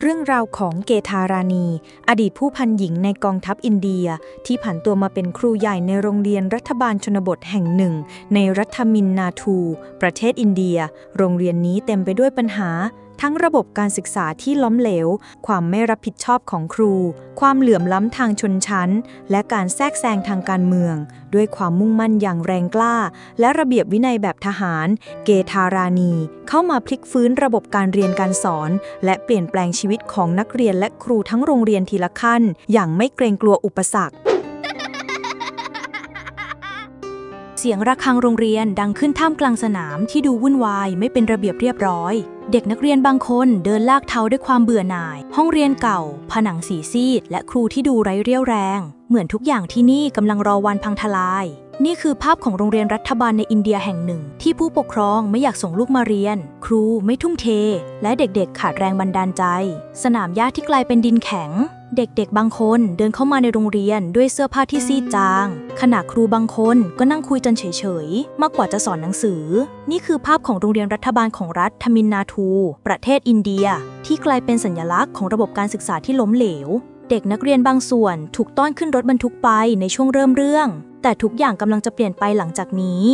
เรื่องราวของเกธาราณี อดีตผู้พันหญิงในกองทัพอินเดีย ที่ผันตัวมาเป็นครูใหญ่ในโรงเรียนรัฐบาลชนบทแห่งหนึ่ง ในรัฐมินนาทู ประเทศอินเดีย โรงเรียนนี้เต็มไปด้วยปัญหา ทั้งระบบการศึกษาที่ล้มเหลว ความไม่รับผิดชอบของครู ความเหลื่อมล้ำทางชนชั้น และการแทรกแซงทางการเมือง ด้วยความมุ่งมั่นอย่างแรงกล้า และระเบียบวินัยแบบทหาร เกธาราณี เข้ามาพลิกฟื้นระบบการเรียนการสอน และเปลี่ยนแปลงชีวิตของนักเรียนและครูทั้งโรงเรียนทีละขั้น อย่างไม่เกรงกลัวอุปสรรค เสียงระฆังโรงเรียนดังขึ้นท่ามกลางสนามที่ดูวุ่นวายไม่เป็นระเบียบเรียบร้อย เด็กนักเรียนบางคนเดินลากเท้าด้วยความเบื่อหน่าย ห้องเรียนเก่า ผนังสีซีด และครูที่ดูไร้เรี่ยวแรง เหมือนทุกอย่างที่นี่กำลังรอวันพังทลาย นี่คือภาพของโรงเรียนรัฐบาลในอินเดียแห่งหนึ่ง ที่ผู้ปกครองไม่อยากส่งลูกมาเรียน ครูไม่ทุ่มเท และเด็กๆขาดแรงบันดาลใจ สนามหญ้าที่กลายเป็นดินแข็ง เด็กๆ บางคนเดินเข้ามาในโรงเรียนด้วยเสื้อผ้าที่ซีดจาง ขณะครูบางคนก็นั่งคุยจนเฉยๆ มากกว่าจะสอนหนังสือ นี่คือภาพของโรงเรียนรัฐบาลของรัฐทมินนาทู ประเทศอินเดีย ที่กลายเป็นสัญลักษณ์ของระบบการศึกษาที่ล้มเหลว เด็กนักเรียนบางส่วนถูกต้อนขึ้นรถบรรทุกไปในช่วงเริ่มเรื่อง แต่ทุกอย่างกำลังจะเปลี่ยนไปหลังจากนี้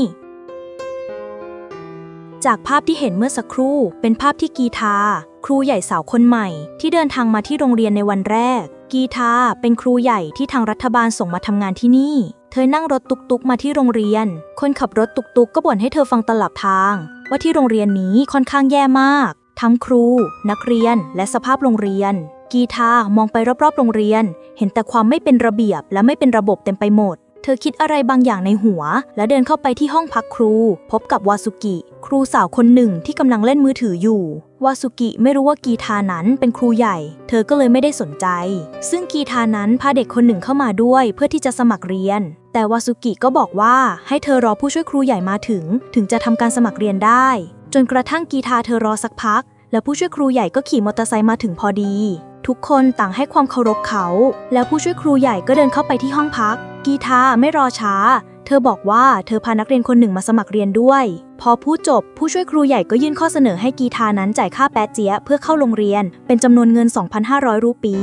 จากภาพที่เห็นเมื่อสักครู่ เป็นภาพที่กีทาครูใหญ่สาวคนใหม่ ที่เดินทางมาที่โรงเรียนในวันแรก กีทาเป็นครูใหญ่ที่ทางรัฐบาลส่งมาทำงานที่นี่ เธอนั่งรถตุกๆมาที่โรงเรียน คนขับรถตุกๆก็บ่นให้เธอฟังตลอดทาง ว่าที่โรงเรียนนี้ค่อนข้างแย่มาก ทั้งครู นักเรียน และสภาพโรงเรียน กีทามองไปรอบๆ โรงเรียน เห็นแต่ความไม่เป็นระเบียบและไม่เป็นระบบเต็มไปหมด เธอคิดอะไรบางอย่างในหัว และเดินเข้าไปที่ห้องพักครู พบกับวาสุกิ ครูสาวคนหนึ่งที่กำลังเล่นมือถืออยู่ วาสุกิไม่รู้ว่ากีทานั้นเป็นครูใหญ่ เธอก็เลยไม่ได้สนใจ ซึ่งกีทานั้นพาเด็กคนหนึ่งเข้ามาด้วยเพื่อที่จะสมัครเรียน แต่วาสุกิก็บอกว่าให้เธอรอผู้ช่วยครูใหญ่มาถึง ถึงจะทำการสมัครเรียนได้ จนกระทั่งกีทาเธอรอสักพักแล้วผู้ช่วยครูใหญ่ก็ขี่มอเตอร์ไซค์มาถึงพอดี ทุกคนต่างให้ความเคารพเขา แล้วผู้ช่วยครูใหญ่ก็เดินเข้าไปที่ห้องพัก กีทาไม่รอช้า เธอบอกว่าเธอพานักเรียนคนหนึ่งมาสมัครเรียนด้วย พอพูดจบ ผู้ช่วยครูใหญ่ก็ยื่นข้อเสนอให้กีทานั้นจ่ายค่าแปะเจี๊ยะเพื่อเข้าโรงเรียน เป็นจำนวนเงิน 2,500 รูปี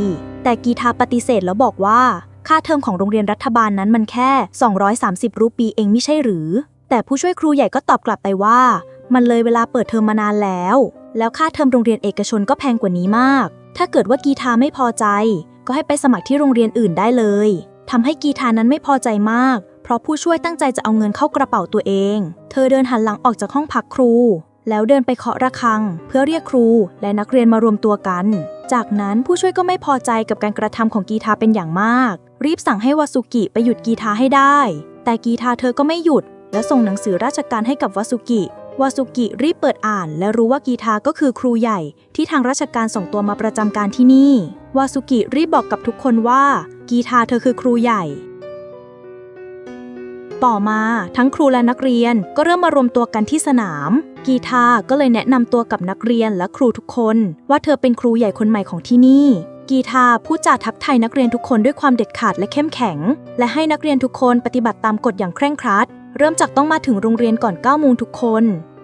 แต่กีทาปฏิเสธแล้วบอกว่าค่าเทอมของโรงเรียนรัฐบาลนั้นมันแค่ 230 รูปีเองไม่ใช่หรือ แต่ผู้ช่วยครูใหญ่ก็ตอบกลับไปว่า มันเลยเวลาเปิดเทอมมานานแล้ว แล้วค่าเทอมโรงเรียนเอกชนก็แพงกว่านี้มาก ถ้าเกิดว่ากีทาไม่พอใจ ก็ให้ไปสมัครที่โรงเรียนอื่นได้เลยทำให้กีทานั้นไม่พอใจมาก เพราะผู้ช่วยตั้งใจจะเอาเงินเข้ากระเป๋าตัวเอง เธอเดินหันหลังออกจากห้องพักครู แล้วเดินไปเคาะระฆัง เพื่อเรียกครูและนักเรียนมารวมตัวกัน จากนั้นผู้ช่วยก็ไม่พอใจกับการกระทำของกีทาเป็นอย่างมาก รีบสั่งให้วาสุกิไปหยุดกีทาให้ได้ แต่กีทาเธอก็ไม่หยุดและส่งหนังสือราชการให้กับวาสุกิ วาสุกิรีบเปิดอ่าน และรู้ว่ากีทาก็คือครูใหญ่ที่ทางราชการส่งตัวมาประจำการที่นี่ วาสุกิรีบบอกกับทุกคนว่า กีทาเธอคือครูใหญ่ ต่อมาทั้งครูและนักเรียนก็เริ่มมารวมตัวกันที่สนาม กีทาก็เลยแนะนำตัวกับนักเรียนและครูทุกคน ว่าเธอเป็นครูใหญ่คนใหม่ของที่นี่กีทาพูดจาทักทายนักเรียนทุกคนด้วยความเด็ดขาดและเข้มแข็ง และให้นักเรียนทุกคนปฏิบัติตามกฎอย่างเคร่งครัด เริ่มจากต้องมาถึงโรงเรียนก่อน9โมงทุกคน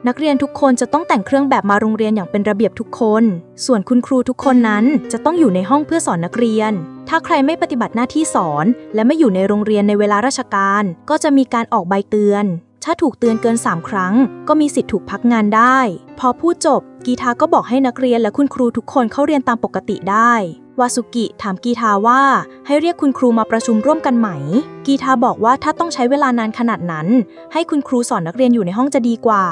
นักเรียนทุกคนจะต้องแต่งเครื่องแบบมาโรงเรียนอย่างเป็นระเบียบทุกคน ส่วนคุณครูทุกคนนั้นจะต้องอยู่ในห้องเพื่อสอนนักเรียน ถ้าใครไม่ปฏิบัติหน้าที่สอน และไม่อยู่ในโรงเรียนในเวลาราชการ ก็จะมีการออกใบเตือน ถ้าถูกเตือนเกิน 3 ครั้ง ก็มีสิทธิ์ถูกพักงานได้ พอพูดจบ กีทาก็บอกให้นักเรียนและคุณครูทุกคนเข้าเรียนตามปกติได้วาสุกิถามกีทาว่าให้เรียกคุณครูมาประชุมร่วมกันไหม กีทาบอกว่าถ้าต้องใช้เวลานานขนาดนั้น ให้คุณครูสอนนักเรียนอยู่ในห้องจะดีกว่า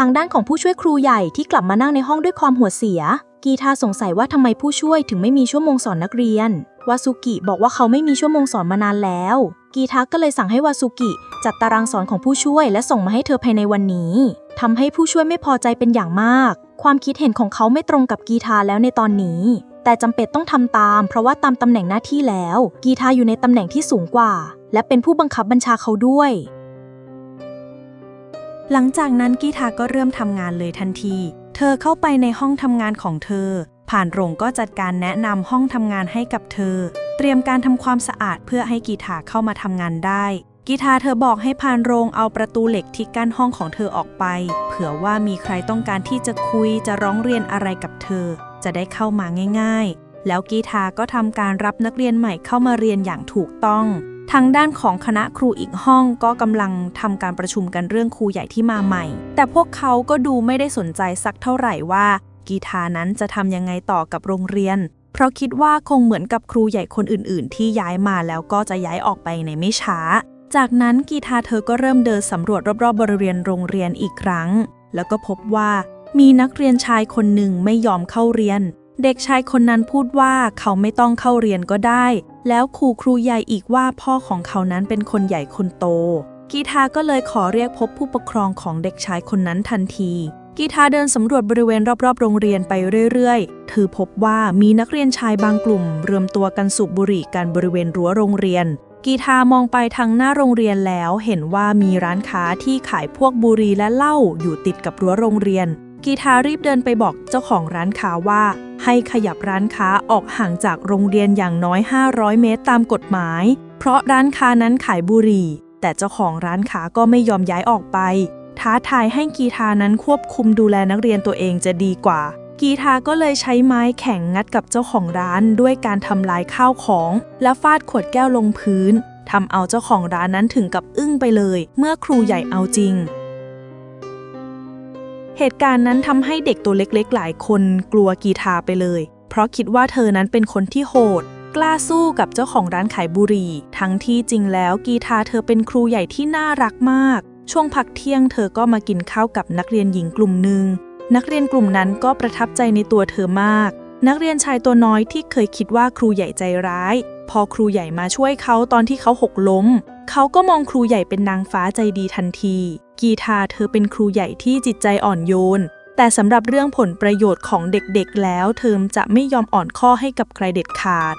ทางด้านของผู้ช่วยครูใหญ่ที่กลับมานั่งในห้องด้วยความหัวเสีย กีทาสงสัยว่าทำไมผู้ช่วยถึงไม่มีชั่วโมงสอนนักเรียน วาสุกิบอกว่าเขาไม่มีชั่วโมงสอนมานานแล้ว กีทาก็เลยสั่งให้วาสุกิ จัดตารางสอนของผู้ช่วยและส่งมาให้เธอภายในวันนี้ทำให้ผู้ช่วยไม่พอใจเป็นอย่างมาก ความคิดเห็นของเขาไม่ตรงกับกีทาแล้วในตอนนี้ แต่จำเป็นต้องทำตาม เพราะว่าตามตำแหน่งหน้าที่แล้ว กีทาอยู่ในตำแหน่งที่สูงกว่า และเป็นผู้บังคับบัญชาเขาด้วย หลังจากนั้นกีทาก็เริ่มทำงานเลยทันที เธอเข้าไปในห้องทำงานของเธอ ผ่านโรงก็จัดการแนะนำห้องทำงานให้กับเธอ เตรียมการทำความสะอาดเพื่อให้กีทาเข้ามาทำงานได้ กีทาเธอบอกให้พานโรงเอาประตูเหล็กที่กั้นห้องของเธอออกไป เผื่อว่ามีใครต้องการที่จะคุยจะร้องเรียนอะไรกับเธอ จะได้เข้ามาง่าย ๆ แล้วกีทาก็ทำการรับนักเรียนใหม่เข้ามาเรียนอย่างถูกต้อง ทางด้านของคณะครูอีกห้องก็กำลังทำการประชุมกันเรื่องครูใหญ่ที่มาใหม่ แต่พวกเขาก็ดูไม่ได้สนใจสักเท่าไหร่ว่า กีทานั้นจะทำยังไงต่อกับโรงเรียน เพราะคิดว่าคงเหมือนกับครูใหญ่คนอื่น ๆ ที่ย้ายมาแล้วก็จะย้ายออกไปในไม่ช้า จากนั้นกีทาเธอก็เริ่มเดินสำรวจรอบ ๆ บริเวณโรงเรียนอีกครั้ง แล้วก็พบว่ามีนักเรียนชายคนหนึ่งไม่ยอมเข้าเรียน เด็กชายคนนั้นพูดว่าเขาไม่ต้องเข้าเรียนก็ได้ แล้วครูครูใหญ่อีกว่าพ่อของเขานั้นเป็นคนใหญ่คนโต กีทาก็เลยขอเรียกพบผู้ปกครองของเด็กชายคนนั้นทันที กีทาเดินสำรวจบริเวณรอบๆ โรงเรียนไปเรื่อยๆ เธอพบว่ามีนักเรียนชายบางกลุ่ม รวมตัวกันสูบบุหรี่กันบริเวณรั้วโรงเรียน กีทามองไปทางหน้าโรงเรียนแล้วเห็นว่ามีร้านค้าที่ขายพวกบุหรี่และเหล้าอยู่ติดกับรั้วโรงเรียน กีทารีบเดินไปบอกเจ้าของร้านค้าว่า ให้ขยับร้านค้าออกห่างจากโรงเรียนอย่างน้อย 500 เมตรตามกฎหมาย เพราะร้านค้านั้นขายบุหรี่ แต่เจ้าของร้านค้าก็ไม่ยอมย้ายออกไป ท้าทายให้กีทานั้นควบคุมดูแลนักเรียนตัวเองจะดีกว่า กีทาก็เลยใช้ไม้แข็งงัดกับเจ้าของร้านด้วยการทำลายข้าวของ และฟาดขวดแก้วลงพื้นทำเอาเจ้าของร้านนั้นถึงกับอึ้งไปเลย เมื่อครูใหญ่เอาจริง เหตุการณ์นั้นทำให้เด็กตัวเล็กๆ หลายคนกลัวกีทาไปเลย เพราะคิดว่าเธอนั้นเป็นคนที่โหด กล้าสู้กับเจ้าของร้านขายบุหรี่ ทั้งที่จริงแล้วกีทาเธอเป็นครูใหญ่ที่น่ารักมาก ช่วงพักเที่ยงเธอก็มากินข้าวกับนักเรียนหญิงกลุ่มหนึ่ง นักเรียนกลุ่มนั้นก็ประทับใจในตัวเธอมาก นักเรียนชายตัวน้อยที่เคยคิดว่าครูใหญ่ใจร้าย พอครูใหญ่มาช่วยเขาตอนที่เขาหกล้ม เขาก็มองครูใหญ่เป็นนางฟ้าใจดีทันที กีทาเธอเป็นครูใหญ่ที่จิตใจอ่อนโยน แต่สำหรับเรื่องผลประโยชน์ของเด็กๆแล้ว เธอจะไม่ยอมอ่อนข้อให้กับใครเด็ดขาด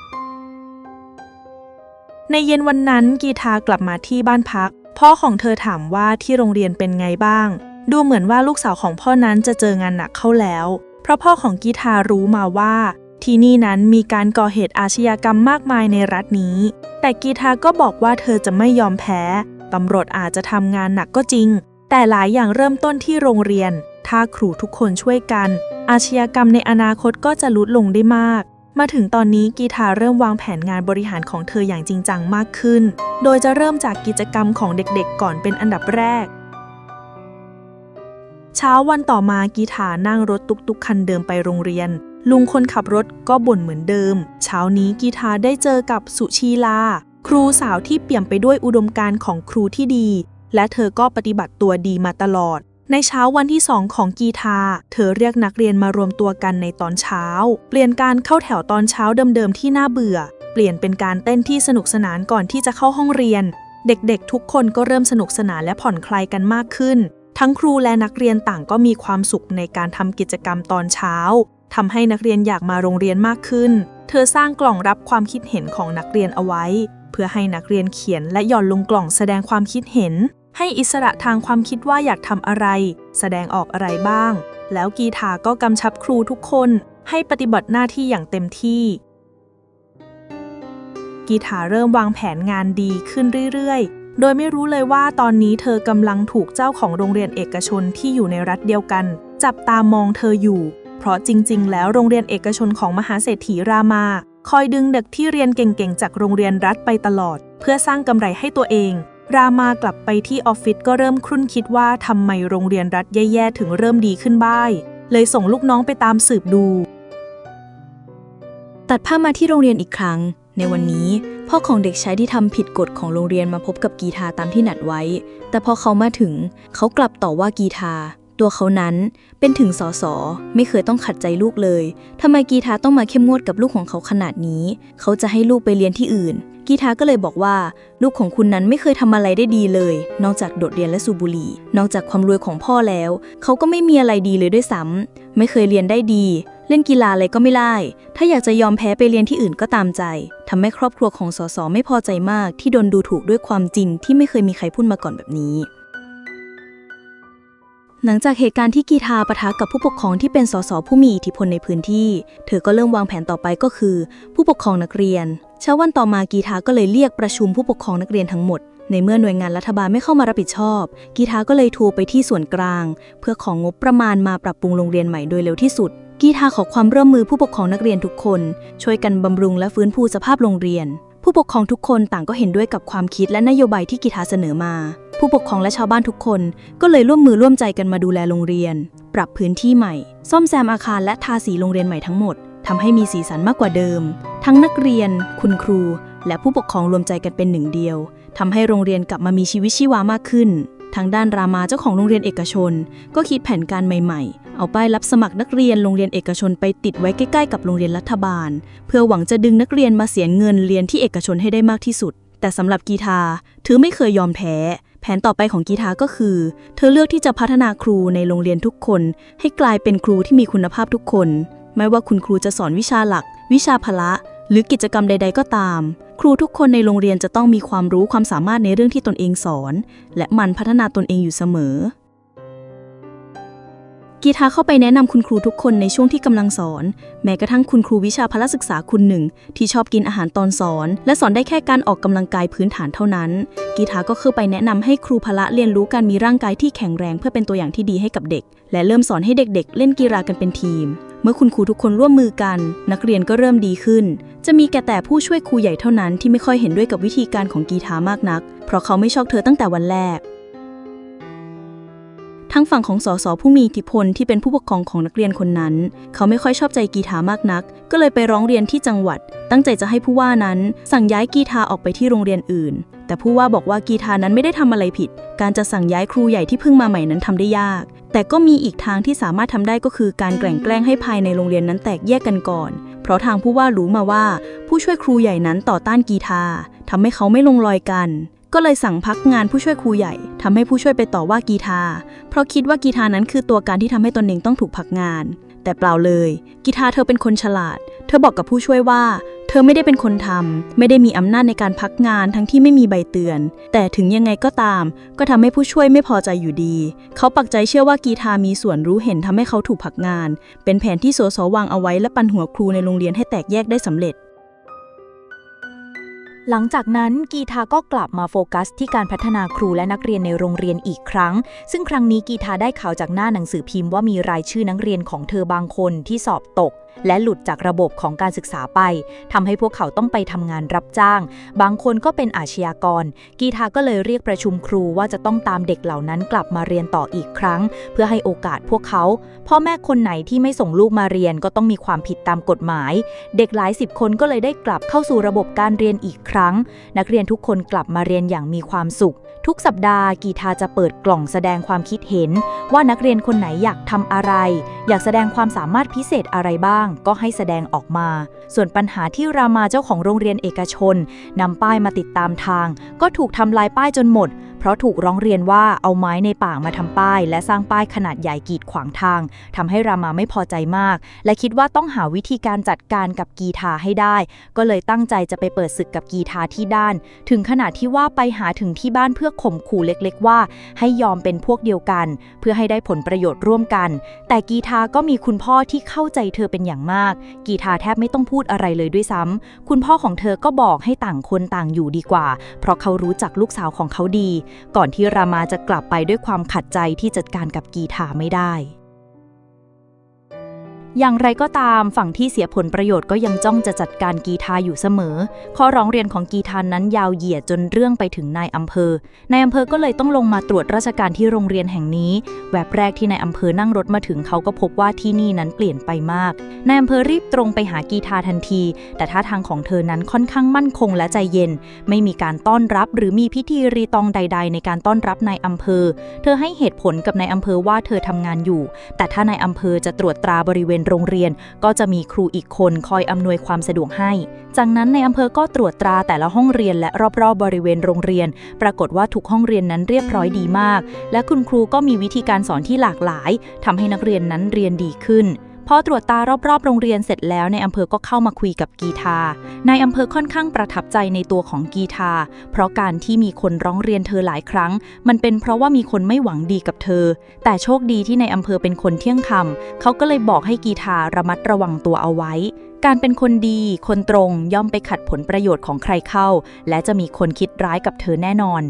ในเย็นวันนั้นกีทากลับมาที่บ้านพัก พ่อของเธอถามว่าที่โรงเรียนเป็นไงบ้าง ดูเหมือนว่าลูกสาวของพ่อนั้นจะเจองานหนักเข้าแล้ว เพราะพ่อของกีทารู้มาว่าที่นี่นั้นมีการก่อเหตุอาชญากรรมมากมายในรัฐนี้ แต่กีทาก็บอกว่าเธอจะไม่ยอมแพ้ ตำรวจอาจจะทำงานหนักก็จริง แต่หลายอย่างเริ่มต้นที่โรงเรียน ถ้าครูทุกคนช่วยกัน อาชญากรรมในอนาคตก็จะลดลงได้มาก มาถึงตอนนี้กีทาเริ่มวางแผนงานบริหารของเธออย่างจริงจังมากขึ้น โดยจะเริ่มจากกิจกรรมของเด็กๆ ก่อนเป็นอันดับแรกเช้าวันต่อมากีทานั่งรถตุกๆคันเดิมไปโรงเรียน ลุงคนขับรถก็บ่นเหมือนเดิม เช้านี้กีทาได้เจอกับสุชีลา ครูสาวที่เปี่ยมไปด้วยอุดมการณ์ของครูที่ดี และเธอก็ปฏิบัติตัวดีมาตลอด ในเช้าวันที่สองของกีทา เธอเรียกนักเรียนมารวมตัวกันในตอนเช้า เปลี่ยนการเข้าแถวตอนเช้าเดิมๆที่น่าเบื่อ เปลี่ยนเป็นการเต้นที่สนุกสนานก่อนที่จะเข้าห้องเรียน เด็กๆ ทุกคนก็เริ่มสนุกสนานและผ่อนคลายกันมากขึ้น ทั้งครูและนักเรียนต่างก็มีความสุขในการทำกิจกรรมตอนเช้าทำให้นักเรียนอยากมาโรงเรียนมากขึ้น เธอสร้างกล่องรับความคิดเห็นของนักเรียนเอาไว้ พื่อให้นักเรียนเขียนและหย่อนลงกล่องแสดงความคิดเห็น ให้อิสระทางความคิดว่าอยากทำอะไร แสดงออกอะไรบ้าง แล้วกีทาก็กำชับครูทุกคน ให้ปฏิบัติหน้าที่อย่างเต็มที่ กีทาเริ่มวางแผนงานดีขึ้นเรื่อยๆ โดยไม่รู้เลยว่าตอนนี้เธอกำลังถูกเจ้าของโรงเรียนเอกชนที่อยู่ในรัฐเดียวกัน จับตามองเธออยู่ เพราะจริง ๆ แล้วโรงเรียนเอกชนของมหาเศรษฐีรามา คอยดึงเด็กที่เรียนเก่งๆ จากโรงเรียนรัฐไปตลอด เพื่อสร้างกำไรให้ตัวเอง รามากลับไปที่ออฟฟิศก็เริ่มครุ่นคิดว่าทำไมโรงเรียนรัฐแย่ๆ ถึงเริ่มดีขึ้นบ้าง เลยส่งลูกน้องไปตามสืบดู ตัดภาพมาที่โรงเรียนอีกครั้ง ในวันนี้พ่อของเด็กชายที่ทำผิดกฎของโรงเรียนมาพบกับกีทาตามที่นัดไว้ แต่พอเขามาถึง เขากลับต่อว่ากีทา ตัวเขานั้นเป็นถึงสอสอไม่เคยต้องขัดใจลูกเลยทำไมกีทาต้องมาเข้มงวดกับลูกของเขาขนาดนี้ เขาจะให้ลูกไปเรียนที่อื่น กีทาก็เลยบอกว่า ลูกของคุณนั้นไม่เคยทำอะไรได้ดีเลย นอกจากโดดเรียนและสูบบุหรี่ นอกจากความรวยของพ่อแล้ว เขาก็ไม่มีอะไรดีเลยด้วยซ้ำไม่เคยเรียนได้ดี เล่นกีฬาอะไรก็ไม่ได้ ถ้าอยากจะยอมแพ้ไปเรียนที่อื่นก็ตามใจทำให้ครอบครัวของสอสอไม่พอใจมาก ที่โดนดูถูกด้วยความจริงที่ไม่เคยมีใครพูดมาก่อนแบบนี้ หลังจากเหตุการณ์ที่กีทาปะทะกับผู้ปกครองที่เป็นสสผู้มีอิทธิพลในพื้นที่ เธอก็เริ่มวางแผนต่อไปก็คือ ผู้ปกครองนักเรียน เช้าวันต่อมากีทาก็เลยเรียกประชุมผู้ปกครองนักเรียนทั้งหมด ในเมื่อหน่วยงานรัฐบาลไม่เข้ามารับผิดชอบ กีทาก็เลยโทรไปที่ส่วนกลาง เพื่อของงบประมาณมาปรับปรุงโรงเรียนใหม่โดยเร็วที่สุด กีทาขอความร่วมมือผู้ปกครองนักเรียนทุกคน ช่วยกันบำรุงและฟื้นฟูสภาพโรงเรียน ผู้ปกครองทุกคนต่างก็เห็นด้วยกับความคิดและนโยบายที่กีทาเสนอมา ผู้ปกครองและชาวบ้านทุกคน ก็เลยร่วมมือร่วมใจกันมาดูแลโรงเรียน ปรับพื้นที่ใหม่ ซ่อมแซมอาคารและทาสีโรงเรียนใหม่ทั้งหมดทำให้มีสีสันมากกว่าเดิม ทั้งนักเรียน คุณครู และผู้ปกครองรวมใจกันเป็นหนึ่งเดียวทำให้โรงเรียนกลับมามีชีวิตชีวามากขึ้น ทางด้านรามาเจ้าของโรงเรียนเอกชน ก็คิดแผนการใหม่ ๆ เอาป้ายรับสมัครนักเรียนโรงเรียนเอกชนไปติดไว้ใกล้ๆกับโรงเรียนรัฐบาล เพื่อหวังจะดึงนักเรียนมาเสียเงินเรียนที่เอกชนให้ได้มากที่สุด แต่สำหรับกีทาถือไม่เคยยอมแพ้ แผนต่อไปของกีทาก็คือ เธอเลือกที่จะพัฒนาครูในโรงเรียนทุกคน ให้กลายเป็นครูที่มีคุณภาพทุกคน ไม่ว่าคุณครูจะสอนวิชาหลัก วิชาพละ หรือกิจกรรมใด ๆ ก็ตาม ครูทุกคนในโรงเรียนจะต้องมีความรู้ความสามารถในเรื่องที่ตนเองสอน และมันพัฒนาตนเองอยู่เสมอ กีทาเข้าไปแนะนำคุณครูทุกคนในช่วงที่กำลังสอน แม้กระทั่งคุณครูวิชาพละศึกษาคุณหนึ่ง ที่ชอบกินอาหารตอนสอน และสอนได้แค่การออกกำลังกายพื้นฐานเท่านั้น กีทาก็เข้าไปแนะนำให้ครูพละเรียนรู้การมีร่างกายที่แข็งแรงเพื่อเป็นตัวอย่างที่ดีให้กับเด็ก และเริ่มสอนให้เด็กๆ เล่นกีฬากันเป็นทีม เมื่อคุณครูทุกคนร่วมมือกัน นักเรียนก็เริ่มดีขึ้น จะมีแก่แต่ผู้ช่วยครูใหญ่เท่านั้นที่ไม่ค่อยเห็นด้วยกับวิธีการของกีทามากนัก เพราะเขาไม่ชอบเธอตั้งแต่วันแรก ทั้งฝั่งของสสผู้มีอิทธิพลที่เป็นผู้ปกครองของนักเรียนคนนั้น เขาไม่ค่อยชอบใจกีทามากนัก ก็เลยไปร้องเรียนที่จังหวัด ตั้งใจจะให้ผู้ว่านั้น สั่งย้ายกีทาออกไปที่โรงเรียนอื่น แต่ผู้ว่าบอกว่ากีทานั้นไม่ได้ทำอะไรผิด การจะสั่งย้ายครูใหญ่ที่เพิ่งมาใหม่นั้นทำได้ยาก แต่ก็มีอีกทางที่สามารถทำได้ก็คือการแกล้งแกล้งให้ภายในโรงเรียนนั้นแตกแยกกันก่อน เพราะทางผู้ว่ารู้มาว่า ผู้ช่วยครูใหญ่นั้นต่อต้านกีทาทำให้เขาไม่ลงรอยกัน ก็เลยสั่งพักงานผู้ช่วยครูใหญ่ทำให้ผู้ช่วยไปต่อว่ากีทา เพราะคิดว่ากีทานั้นคือตัวการที่ทำให้ตนเองต้องถูกพักงาน แต่เปล่าเลย กีทาเธอเป็นคนฉลาด เธอบอกกับผู้ช่วยว่า เธอไม่ได้เป็นคนทำไม่ได้มีอำนาจในการพักงานทั้งที่ไม่มีใบเตือน แต่ถึงยังไงก็ตาม ก็ทำให้ผู้ช่วยไม่พอใจอยู่ดี เขาปักใจเชื่อว่ากีทามีส่วนรู้เห็นทำให้เขาถูกพักงาน เป็นแผนที่สสวางเอาไว้และปันหัวครูในโรงเรียนให้แตกแยกได้สำเร็จ หลังจากนั้นกีทาก็กลับมาโฟกัส ที่การพัฒนาครูและนักเรียนในโรงเรียนอีกครั้ง ซึ่งครั้งนี้กีทาได้ข่าวจากหน้าหนังสือพิมพ์ว่ามีรายชื่อนักเรียนของเธอบางคนที่สอบตกและหลุดจากระบบของการศึกษาไปทำให้พวกเขาต้องไปทำงานรับจ้าง บางคนก็เป็นอาชญากร กีทาก็เลยเรียกประชุมครูว่าจะต้องตามเด็กเหล่านั้นกลับมาเรียนต่ออีกครั้ง เพื่อให้โอกาสพวกเขาพ่อแม่คนไหนที่ไม่ส่งลูกมาเรียนก็ต้องมีความผิดตามกฎหมาย เด็กหลายสิบคนก็เลยได้กลับเข้าสู่ระบบการเรียนอีกครั้ง นักเรียนทุกคนกลับมาเรียนอย่างมีความสุข ทุกสัปดาห์กีทาจะเปิดกล่องแสดงความคิดเห็น ว่านักเรียนคนไหนอยากทำอะไร อยากแสดงความสามารถพิเศษอะไรบ้าง ก็ให้แสดงออกมา ส่วนปัญหาที่รามาเจ้าของโรงเรียนเอกชนนำป้ายมาติดตามทาง ก็ถูกทำลายป้ายจนหมด เพราะถูกร้องเรียนว่าเอาไม้ในป่ามาทำป้าย และสร้างป้ายขนาดใหญ่กีดขวางทางทำให้รามาไม่พอใจมาก และคิดว่าต้องหาวิธีการจัดการกับกีทาให้ได้ ก็เลยตั้งใจจะไปเปิดศึกกับกีทาที่ด้าน ถึงขนาดที่ว่าไปหาถึงที่บ้านเพื่อข่มขู่เล็กๆว่า ให้ยอมเป็นพวกเดียวกัน เพื่อให้ได้ผลประโยชน์ร่วมกัน แต่กีทาก็มีคุณพ่อที่เข้าใจเธอเป็นอย่างมาก กีทาแทบไม่ต้องพูดอะไรเลยด้วยซ้ำคุณพ่อของเธอก็บอกให้ต่างคนต่างอยู่ดีกว่า เพราะเขารู้จักลูกสาวของเขาดีก่อนที่รามาจะกลับไปด้วยความขัดใจที่จัดการกับกีทาไม่ได้ อย่างไรก็ตามฝั่งที่เสียผลประโยชน์ก็ยังจ้องจะจัดการกีทาอยู่เสมอ ข้อร้องเรียนของกีทานนั้นยาวเหยียดจนเรื่องไปถึงนายอำเภอนายอำเภอก็เลยต้องลงมาตรวจราชการที่โรงเรียนแห่งนี้ แวบแรกที่นายอำเภอนั่งรถมาถึงเขาก็พบว่าที่นี่นั้นเปลี่ยนไปมากนายอำเภอรีบตรงไปหากีทาทันที แต่ท่าทางของเธอนั้นค่อนข้างมั่นคงและใจเย็น ไม่มีการต้อนรับหรือมีพิธีรีตองใด ๆ ในการต้อนรับนายอำเภอ เธอให้เหตุผลกับนายอำเภอว่าเธอทำงานอยู่ แต่ถ้านายอำเภอจะตรวจตราบริเวณโรงเรียน ก็จะมีครูอีกคนคอยอำนวยความสะดวกให้ จากนั้นในอำเภอก็ตรวจตราแต่ละห้องเรียนและรอบๆบริเวณโรงเรียน ปรากฏว่าทุกห้องเรียนนั้นเรียบร้อยดีมาก และคุณครูก็มีวิธีการสอนที่หลากหลายทำให้นักเรียนนั้นเรียนดีขึ้น พอตรวจตารอบๆ โรงเรียนเสร็จแล้วในอำเภอก็เข้ามาคุยกับกีทานายอำเภอค่อนข้างประทับใจในตัวของกีทา เพราะการที่มีคนร้องเรียนเธอหลายครั้ง มันเป็นเพราะว่ามีคนไม่หวังดีกับเธอ แต่โชคดีที่ในอำเภอเป็นคนเที่ยงคำเขาก็เลยบอกให้กีทาระมัดระวังตัวเอาไว้ การเป็นคนดี คนตรงย่อมไปขัดผลประโยชน์ของใครเข้า และจะมีคนคิดร้ายกับเธอแน่นอน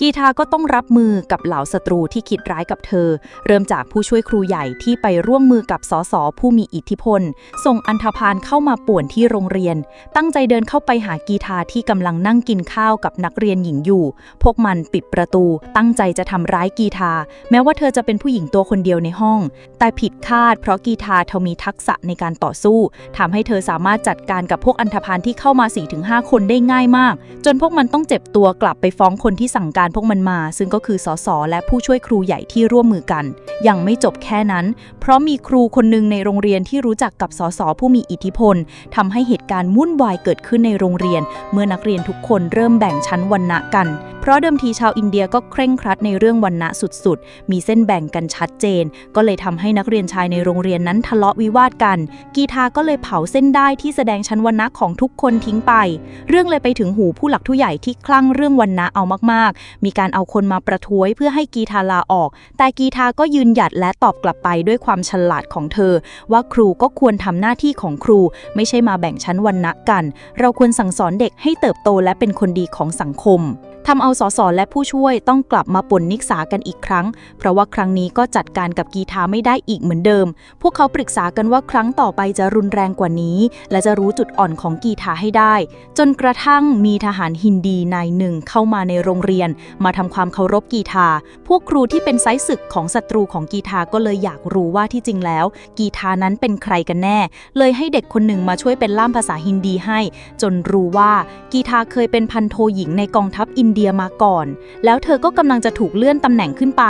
กีทาก็ต้องรับมือกับเหล่าศัตรูที่คิดร้ายกับเธอ เริ่มจากผู้ช่วยครูใหญ่ที่ไปร่วมมือกับสสผู้มีอิทธิพล ส่งอันธพาลเข้ามาป่วนที่โรงเรียน ตั้งใจเดินเข้าไปหากีทาที่กำลังนั่งกินข้าวกับนักเรียนหญิงอยู่ พวกมันปิดประตู ตั้งใจจะทำร้ายกีทา แม้ว่าเธอจะเป็นผู้หญิงตัวคนเดียวในห้อง แต่ผิดคาดเพราะกีทาเธอมีทักษะในการต่อสู้ทำให้เธอสามารถจัดการกับพวกอันธพาลที่เข้ามา 4-5 คนได้ง่ายมาก จนพวกมันต้องเจ็บตัวกลับไปฟ้องคนที่สั่งการพวกมันมา ซึ่งก็คือสสและผู้ช่วยครูใหญ่ที่ร่วมมือกัน ยังไม่จบแค่นั้น เพราะมีครูคนหนึ่งในโรงเรียนที่รู้จักกับสสผู้มีอิทธิพลทำให้เหตุการณ์วุ่นวายเกิดขึ้นในโรงเรียน เมื่อนักเรียนทุกคนเริ่มแบ่งชั้นวรรณะกัน เพราะเดิมทีชาวอินเดียก็เคร่งครัดในเรื่องวรรณะสุดๆ มีเส้นแบ่งกันชัดเจน ก็เลยทำให้นักเรียนชายในโรงเรียนนั้นทะเลาะวิวาทกัน กีทาก็เลยเผาเส้นได้ที่แสดงชั้นวรรณะของทุกคนทิ้งไป เรื่องเลยไปถึงหูผู้หลักผู้ใหญ่ที่คลั่งเรื่องวรรณะเอามากๆมีการเอาคนมาประท้วงเพื่อให้กีทาลาออก แต่กีทาก็ยืนหยัดและตอบกลับไปด้วยความฉลาดของเธอ ว่าครูก็ควรทำหน้าที่ของครู ไม่ใช่มาแบ่งชั้นวรรณะกัน เราควรสั่งสอนเด็กให้เติบโตและเป็นคนดีของสังคม ทำเอาสสและผู้ช่วยต้องกลับมาป่นนิกษากันอีกครั้ง เพราะว่าครั้งนี้ก็จัดการกับกีทาไม่ได้อีกเหมือนเดิม พวกเขาปรึกษากันว่าครั้งต่อไปจะรุนแรงกว่านี้ และจะรู้จุดอ่อนของกีทาให้ได้ จนกระทั่งมีทหารฮินดีนายหนึ่งเข้ามาในโรงเรียน มาทำความเคารพกีทา พวกครูที่เป็นไซส์ศึกของศัตรูของกีทาก็เลยอยากรู้ว่าที่จริงแล้ว กีทานั้นเป็นใครกันแน่ เลยให้เด็กคนหนึ่งมาช่วยเป็นล่ามภาษาฮินดีให้ จนรู้ว่ากีทาเคยเป็นพันโทหญิงในกองทัพอินเดียมาก่อน แล้วเธอก็กำลังจะถูกเลื่อนตำแหน่งขึ้นไป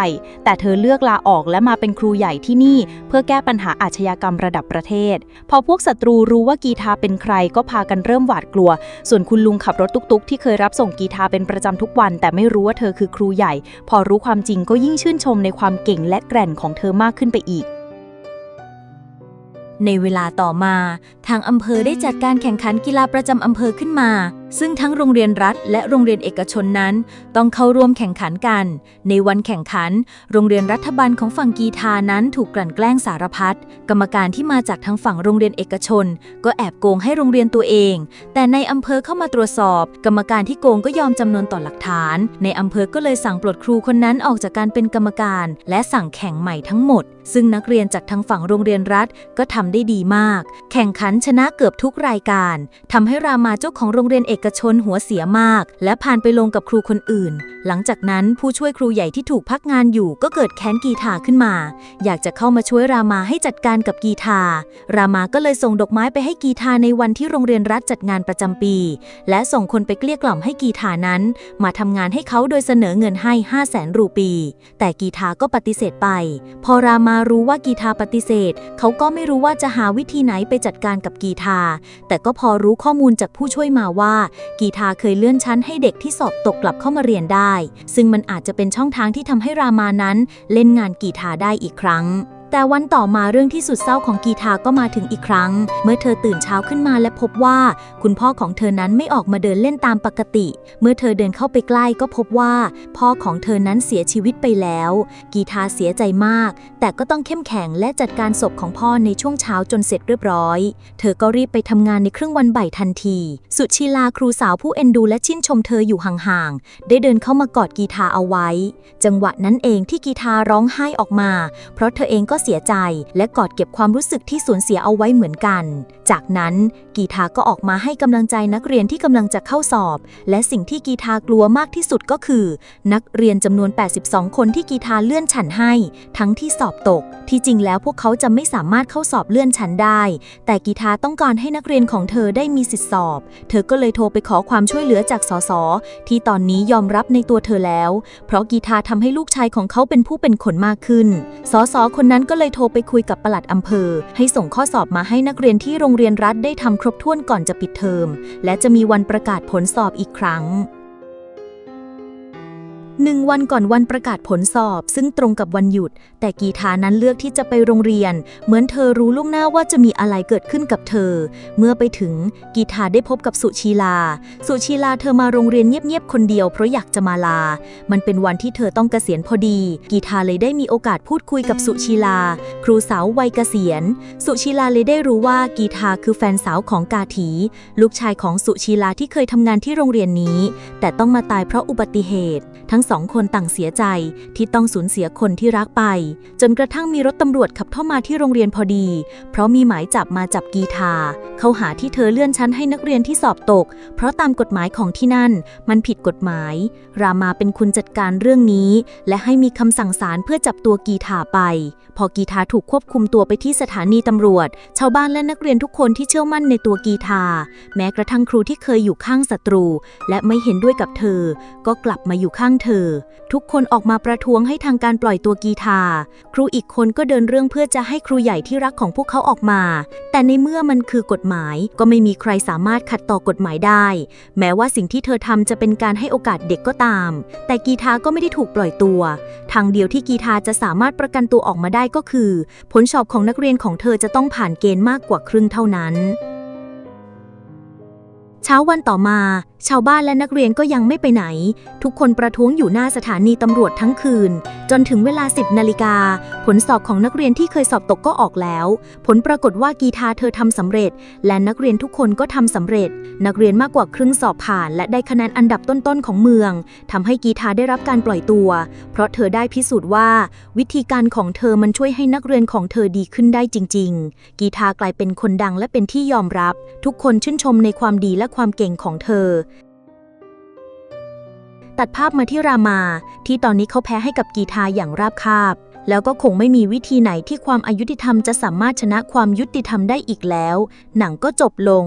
แต่เธอเลือกลาออกและมาเป็นครูใหญ่ที่นี่ เพื่อแก้ปัญหาอาชญากรรมระดับประเทศ พอพวกศัตรูรู้ว่ากีทาเป็นใครก็พากันเริ่มหวาดกลัว ส่วนคุณลุงขับรถตุกๆ ที่เคยรับส่งกีทาเป็นประจำทุกวัน แต่ไม่รู้ว่าเธอคือครูใหญ่ พอรู้ความจริงก็ยิ่งชื่นชมในความเก่งและแกร่งของเธอมากขึ้นไปอีกในเวลาต่อมา ทางอำเภอได้จัดการแข่งขันกีฬาประจำอำเภอขึ้นมา ซึ่งทั้งโรงเรียนรัฐและโรงเรียนเอกชนนั้น ต้องเข้าร่วมแข่งขันกัน ในวันแข่งขัน โรงเรียนรัฐบาลของฝั่งกีทานั้นถูกกลั่นแกล้งสารพัดกรรมการที่มาจากทางฝั่งโรงเรียนเอกชน ก็แอบโกงให้โรงเรียนตัวเอง แต่ในอำเภอเข้ามาตรวจสอบ กรรมการที่โกงก็ยอมจำนวนต่อหลักฐาน ในอำเภอก็เลยสั่งปลดครูคนนั้นออกจากการเป็นกรรมการ และสั่งแข่งใหม่ทั้งหมด ซึ่งนักเรียนจากทางฝั่งโรงเรียนรัฐก็ทำได้ดีมาก แข่งขันชนะเกือบทุกรายการทำให้รามาเจ้าของโรงเรียนเอกชนหัวเสียมาก และผ่านไปลงกับครูคนอื่น หลังจากนั้นผู้ช่วยครูใหญ่ที่ถูกพักงานอยู่ก็เกิดแค้นกีทาขึ้นมา อยากจะเข้ามาช่วยรามาให้จัดการกับกีทารามาก็เลยส่งดอกไม้ไปให้กีทาในวันที่โรงเรียนรัฐจัดงานประจำปี และส่งคนไปเกลี้ยกล่อมให้กีทานั้น มาทำงานให้เขาโดยเสนอเงินให้ 5 0 0แสนรูปี แต่กีทาก็ปฏิเสธไป พอรามารู้ว่ากีทาปฏิเสธ เขาก็ไม่รู้ว่าจะหาวิธีไหนไปจัดการกับกีทาแต่ก็พอรู้ข้อมูลจากผู้ช่วยมาว่ากีทาเคยเลื่อนชั้นให้เด็กที่สอบตกกลับเข้ามาเรียนได้ ซึ่งมันอาจจะเป็นช่องทางที่ทำให้รามานั้น เล่นงานกีทาได้อีกครั้ง แต่วันต่อมาเรื่องที่สุดเศร้าของกีทาก็มาถึงอีกครั้ง เมื่อเธอตื่นเช้าขึ้นมาและพบว่า คุณพ่อของเธอนั้นไม่ออกมาเดินเล่นตามปกติ เมื่อเธอเดินเข้าไปใกล้ก็พบว่า พ่อของเธอนั้นเสียชีวิตไปแล้ว กีทาเสียใจมาก แต่ก็ต้องเข้มแข็งและจัดการศพของพ่อในช่วงเช้าจนเสร็จเรียบร้อย เธอก็รีบไปทำงานในครึ่งวันบ่ายทันที สุชีลาครูสาวผู้เอ็นดูและชื่นชมเธออยู่ห่างๆ ได้เดินเข้ามากอดกีทาเอาไว้ จังหวะนั้นเองที่กีทาร้องไห้ออกมา เพราะเธอเองก็เสียใจ และกอดเก็บความรู้สึกที่สูญเสียเอาไว้เหมือนกัน จากนั้นกีทาก็ออกมาให้กำลังใจนักเรียนที่กำลังจะเข้าสอบ และสิ่งที่กีทากลัวมากที่สุดก็คือ นักเรียนจำนวน 82 คนที่กีทาเลื่อนชั้นให้ ทั้งที่สอบตก ที่จริงแล้วพวกเขาจะไม่สามารถเข้าสอบเลื่อนชั้นได้ แต่กีทาต้องการให้นักเรียนของเธอได้มีสิทธิสอบ เธอก็เลยโทรไปขอความช่วยเหลือจากสสที่ตอนนี้ยอมรับในตัวเธอแล้ว เพราะกีทาทำให้ลูกชายของเขาเป็นผู้เป็นคนมากขึ้น สสคนนั้นก็ก็เลยโทรไปคุยกับปลัดอำเภอ ให้ส่งข้อสอบมาให้นักเรียนที่โรงเรียนรัฐได้ทำครบถ้วนก่อนจะปิดเทอม และจะมีวันประกาศผลสอบอีกครั้ง หนึ่งวันก่อนวันประกาศผลสอบ ซึ่งตรงกับวันหยุด แต่กีทานั้นเลือกที่จะไปโรงเรียน เหมือนเธอรู้ล่วงหน้าว่าจะมีอะไรเกิดขึ้นกับเธอ เมื่อไปถึงกีทาได้พบกับสุชีลา สุชีลาเธอมาโรงเรียนเงียบๆคนเดียวเพราะอยากจะมาลา มันเป็นวันที่เธอต้องเกษียณพอดี กีทาเลยได้มีโอกาสพูดคุยกับสุชีลา ครูสาววัยเกษียณ สุชีลาเลยได้รู้ว่ากีทาคือแฟนสาวของกาถี ลูกชายของสุชีลาที่เคยทำงานที่โรงเรียนนี้ แต่ต้องมาตายเพราะอุบัติเหตุ ทั้งสองคนต่างเสียใจที่ต้องสูญเสียคนที่รักไป จนกระทั่งมีรถตำรวจขับเข้ามาที่โรงเรียนพอดี เพราะมีหมายจับมาจับกีทา เขาหาที่เธอเลื่อนชั้นให้นักเรียนที่สอบตก เพราะตามกฎหมายของที่นั่น มันผิดกฎหมาย รามาเป็นคนจัดการเรื่องนี้ และให้มีคำสั่งศาลเพื่อจับตัวกีทาไป พอกีทาถูกควบคุมตัวไปที่สถานีตำรวจ ชาวบ้านและนักเรียนทุกคนที่เชื่อมั่นในตัวกีทา แม้กระทั่งครูที่เคยอยู่ข้างศัตรู และไม่เห็นด้วยกับเธอ ก็กลับมาอยู่ข้างเธอทุกคนออกมาประท้วงให้ทางการปล่อยตัวกีทา ครูอีกคนก็เดินเรื่องเพื่อจะให้ครูใหญ่ที่รักของพวกเขาออกมา แต่ในเมื่อมันคือกฎหมายก็ไม่มีใครสามารถขัดต่อกฎหมายได้ แม้ว่าสิ่งที่เธอทำจะเป็นการให้โอกาสเด็กก็ตาม แต่กีทาก็ไม่ได้ถูกปล่อยตัว ทางเดียวที่กีทาจะสามารถประกันตัวออกมาได้ก็คือ ผลสอบของนักเรียนของเธอจะต้องผ่านเกณฑ์มากกว่าครึ่งเท่านั้น เช้าวันต่อมา ชาวบ้านและนักเรียนก็ยังไม่ไปไหน ทุกคนประท้วงอยู่หน้าสถานีตำรวจทั้งคืน จนถึงเวลา 10นาฬิกา ผลสอบของนักเรียนที่เคยสอบตกก็ออกแล้ว ผลปรากฏว่ากีทาเธอทำสำเร็จ และนักเรียนทุกคนก็ทำสำเร็จ นักเรียนมากกว่าครึ่งสอบผ่าน และได้คะแนนอันดับต้นๆของเมืองทำให้กีทาได้รับการปล่อยตัว เพราะเธอได้พิสูจน์ว่า วิธีการของเธอมันช่วยให้นักเรียนของเธอดีขึ้นได้จริง ๆ กีทากลายเป็นคนดังและเป็นที่ยอมรับ ทุกคนชื่นชมในความดีและความเก่งของเธอ ตัดภาพมาที่รามา ที่ตอนนี้เขาแพ้ให้กับกีทาอย่างราบคาบ แล้วก็คงไม่มีวิธีไหนที่ความอายุติธรรมจะสามารถชนะความยุติธรรมได้อีกแล้ว หนังก็จบลง